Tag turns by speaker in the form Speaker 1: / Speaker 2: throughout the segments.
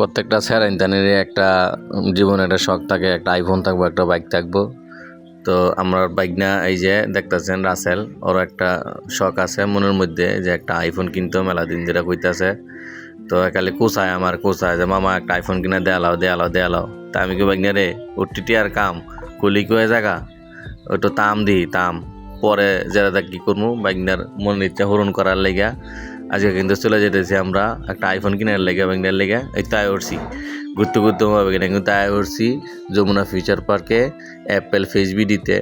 Speaker 1: প্রত্যেকটা স্যার স্যারাইনতানেরই একটা জীবনে একটা শখ থাকে, একটা আইফোন থাকব, একটা বাইক থাকব। তো আমার বাইক না, এই যে দেখতেছেন রাসেল ওর একটা শখ আছে মনের মধ্যে যে একটা আইফোন কিনতো মেলা দিন যেটা কইতাছে। তো খালি কোচায় আমার কোচায় যে, মামা, একটা আইফোন কিনে দেয়ালাও দেয়ালাও দেয়ালাও তা আমি কি বাইক না রে ওটিটি আর কাম, কলি কয়ে জায়গা? ওইটা তাম দি তাম। পরে যারা কি করব বাইকনার মনের ইচ্ছা হরণ করার লেগা আজকে কিন্তু চলে যেতেছি আমরা একটা আইফোন কেনার লেগে বাইকনার লেগে এই তাই উঠছি। ঘুরতে ঘুরতে হবে কিনা কিন্তু তাই উঠছি যমুনা ফিউচার পার্কে অ্যাপেল ফেসবি দিতে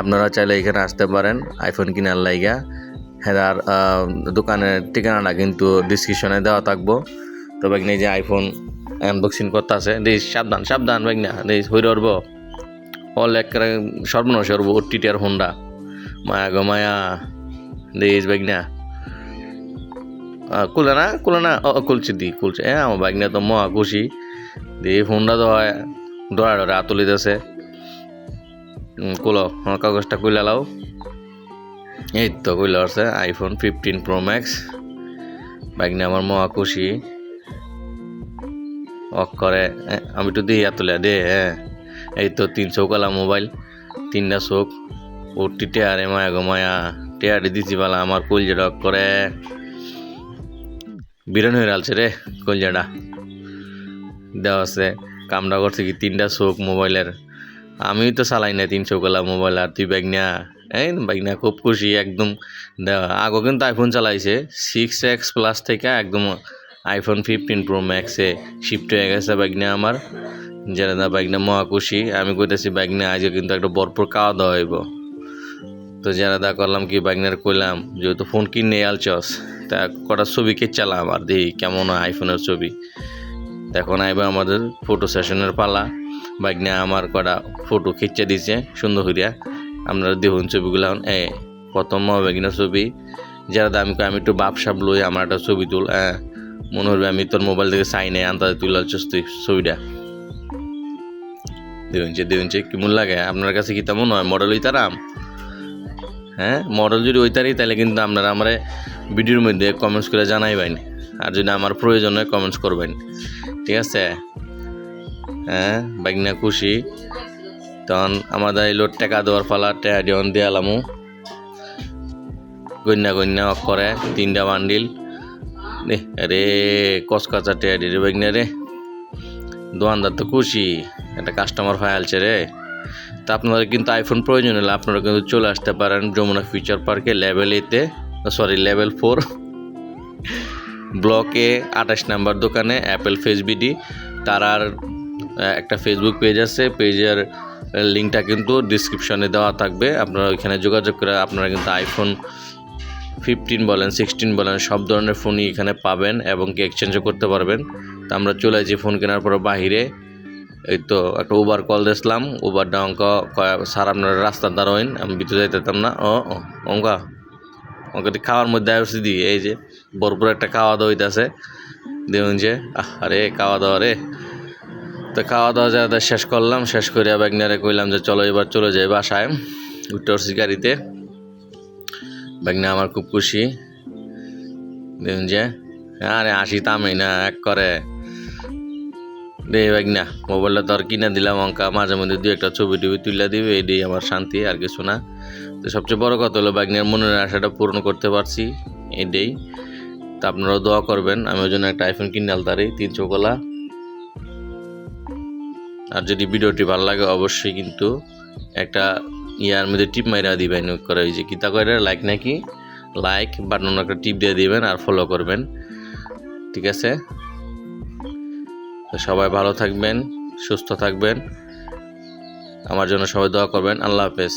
Speaker 1: আপনারা চাইলে এখানে আসতে পারেন আইফোন কেনার লাইগা হেদার দোকানের ঠিকানাটা কিন্তু ডিসক্রিপশনে দেওয়া থাকব। তো বাইকনে যে আইফোন আনবক্সিং করতে আছে দেশ সাবধান সাবধান বাইকনা দেশ হইর উঠব। অল এক সর্বনাশ ওটিটি আর হোন্ডা মায়া গো মায়া। দেশ না কুলে না ও কুলছে দি কুলছে হ্যাঁ আমার বাইক নিয়ে তো মহা খুশি। দিয়ে ফোনটা তো হয় ডরা ডরা তুলিতেছে কুলো কাগজটা কুলে লাও। এই তো কুলে আছে iPhone fifteen pro max bike নিয়ে আমার মহা খুশি। অক করে আমি একটু দিয়ে তুলে দে হ্যাঁ এই তো তিন চৌকালা মোবাইল, তিনটা চোখ ওটি টেয়ারে মায়া গো মায়া, টেয়ারে দিছি পালা, আমার কুল যে অক করে। বিরান হয়ে আলছে রে কলজাটা দেওয়া আছে কামড়া করছে কি তিনটা চোখ মোবাইলের। আমি তো চালাই না তিন চৌকালা মোবাইল, আর তুই ব্যাগ নিয়া, এই ব্যাগ নিয়া খুব খুশি, একদম। আগো কিন্তু আইফোন চালাইছে সিক্স এক্স প্লাস থেকে একদম আইফোন ফিফটিন প্রো ম্যাক্সে শিফট হয়ে গেছে ব্যাগ নিয়ে আমার। যারা না ব্যাগ নিয়ে মহা খুশি, আমি কইতেছি ব্যাগ নিয়ে আজকে কিন্তু একটা ভরপুর খাওয়া দাওয়া হইব। তো যারা দা করলাম কি বাইকনার কইলাম, যেহেতু ফোন কিনে আলছস, তা কটা ছবি চালাম আর দেখি কেমন আইফোনের ছবি। এখন আইবা আমাদের ফটো সেশনের পালা। বাইক আমার কটা ফটো খিচ্ছে দিছে, সুন্দর করিয়া আপনারা দেখুন ছবিগুলো এ, প্রথম বাইকিনের ছবি। যারা দামি আমি একটু বাপ সাপ লই আমার একটা ছবি তুল হ্যাঁ মনে হবে আমি তোর মোবাইল থেকে চাই নাই আন্দাজে তুলে আলছস তুই ছবিটা। দেখুন যে কেমন লাগে। আপনার কাছে কি তেমন হয়? মডেল হইতারাম? হ্যাঁ মডেল যদি ওইতারই তাহলে কিন্তু আপনারা আমার ভিডিওর মধ্যে কমেন্টস করে জানাইবেন। আর যদি আমার প্রয়োজন হয় কমেন্টস করবেন। ঠিক আছে? হ্যাঁ বাইকনা খুশি। তখন আমাদের এই লোড টাকা দেওয়ার ফালা টাকা দিয়ন দিয়ালামু গন্যা গন্যা করে, তিনটা বান্ডিল। রে কচকাচা টেয়া দিয়ে বাইকনা রে। দোকানদার তো খুশি। একটা কাস্টমার ফাইলছে রে। তা আপনাদের কিন্তু আইফোন প্রয়োজন হলে আপনারা কিন্তু চলে আসতে পারেন যমুনা ফিউচার পার্কে লেভেল এতে সরি লেভেল ফোর ব্লকে আঠাশ নাম্বার দোকানে অ্যাপেল ফেসবিডি তার আর একটা ফেসবুক পেজ আছে পেজের লিঙ্কটা কিন্তু ডিসক্রিপশনে দেওয়া থাকবে, আপনারা ওইখানে যোগাযোগ করে আপনারা কিন্তু আইফোন ফিফটিন বলেন সিক্সটিন বলেন, সব ধরনের ফোনই এখানে পাবেন এবং কি এক্সচেঞ্জও করতে পারবেন। তা আমরা চলে যাই ফোন কেনার পর বাহিরে। এই তো একটা উবার কল দিয়েছিলাম উবারটা অঙ্ক কয়, স্যার আপনারা রাস্তার দাঁড়াইন আমি ভিতরে যাইতেতাম না। ও অঙ্কা অঙ্ক খাওয়ার মধ্যে আসছি দি। এই যে ভরপুর একটা খাওয়া দাওয়া হইতেছে। দেখুন যে আরে খাওয়া দাওয়া রে। তো খাওয়া দাওয়া যা যা শেষ করলাম শেষ করে ব্যাগনারে কইলাম যে চলো এবার চলে যাই বাসায়। উঠতে উঠছি গাড়িতে। ব্যাগনা আমার খুব খুশি। দেখুন যে হ্যাঁ আরে আসি তামই না এক করে। রে ব্যাগ না, মোবাইলটা তো আর কিনে দিলাম অঙ্কা, মাঝে মধ্যে দু একটা ছবি টবি তুলে দিবে এটাই আমার শান্তি আর কিছু না। তো সবচেয়ে বড় কথা হলো ব্যাগনের মনের আশাটা পূরণ করতে পারছি, এই এটাই তা আপনারাও দোয়া করবেন আমি ওই জন্য একটা আইফোন কিনে আলতারি তিনশো কলা আর যদি ভিডিওটি ভালো লাগে অবশ্যই কিন্তু একটা ইয়ার মধ্যে টিপ মাইরা দিবেন, করে ওই যে কিতা করে লাইক নাকি? লাইক বাটন একটা টিপ দিয়ে দিবেন আর ফলো করবেন। ঠিক আছে? তো সবাই ভালো থাকবেন সুস্থ থাকবেন। আমার জন্য সবাই দোয়া করবেন। আল্লাহ হাফেজ।